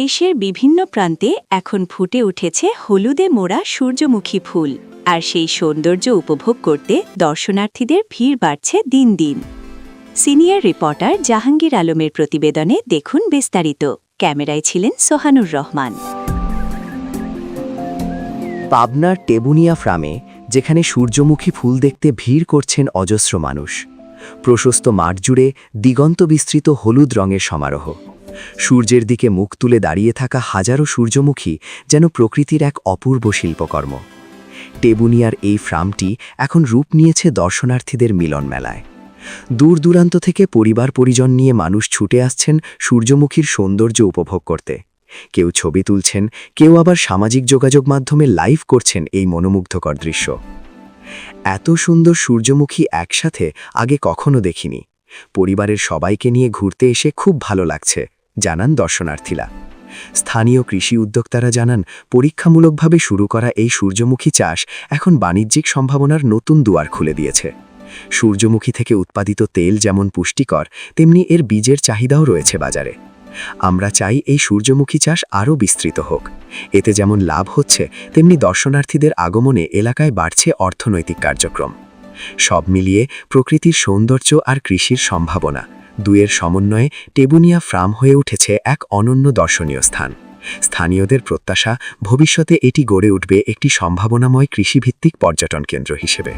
দেশের বিভিন্ন প্রান্তে এখন ফুটে উঠেছে হলুদে মোড়া সূর্যমুখী ফুল, আর সেই সৌন্দর্য উপভোগ করতে দর্শনার্থীদের ভিড় বাড়ছে দিন দিন। সিনিয়র রিপোর্টার জাহাঙ্গীর আলমের প্রতিবেদনে দেখুন বিস্তারিত। ক্যামেরায় ছিলেন সোহানুর রহমান। পাবনার টেবুনিয়া ফ্রামে, যেখানে সূর্যমুখী ফুল দেখতে ভিড় করছেন অজস্র মানুষ। প্রশস্ত মাঠ জুড়ে দিগন্ত বিস্তৃত হলুদ রঙের সমারোহ। সূর্যের দিকে মুখ তুলে দাঁড়িয়ে থাকা হাজারো সূর্যমুখী যেন প্রকৃতির এক অপূর্ব শিল্পকর্ম। টেবুনিয়ার এই ফ্রামটি এখন রূপ নিয়েছে দর্শনার্থীদের মিলন মেলায় দূর দূরান্ত থেকে পরিবার পরিজন নিয়ে মানুষ ছুটে আসছেন সূর্যমুখীর সৌন্দর্য উপভোগ করতে। কেউ ছবি তুলছেন, কেউ আবার সামাজিক যোগাযোগ মাধ্যমে লাইভ করছেন এই মনোমুগ্ধকর দৃশ্য। এত সুন্দর সূর্যমুখী একসাথে আগে কখনো দেখিনি। পরিবারের সবাইকে নিয়ে ঘুরতে এসে খুব ভালো লাগছে। জানান দর্শনার্থীরা। স্থানীয় কৃষি উদ্যোক্তারা জানান, পরীক্ষামূলকভাবে শুরু করা এই সূর্যমুখী চাষ এখন বাণিজ্যিক সম্ভাবনার নতুন দুয়ার খুলে দিয়েছে। সূর্যমুখী থেকে উৎপাদিত তেল যেমন পুষ্টিকর, তেমনি এর বীজের চাহিদাও রয়েছে বাজারে। আমরা চাই এই সূর্যমুখী চাষ আরও বিস্তৃত হোক। এতে যেমন লাভ হচ্ছে, তেমনি দর্শনার্থীদের আগমনে এলাকায় বাড়ছে অর্থনৈতিক কার্যক্রম। সব মিলিয়ে প্রকৃতির সৌন্দর্য আর কৃষির সম্ভাবনা। দুয়ের সমন্বয়ে টেবুনিয়া ফ্রাম হয়ে উঠেছে এক অনন্য দর্শনীয় স্থান। স্থানীয়দের প্রত্যাশা ভবিষ্যতে এটি গড়ে উঠবে একটি সম্ভাবনাময় কৃষিভিত্তিক পর্যটন কেন্দ্র হিসেবে।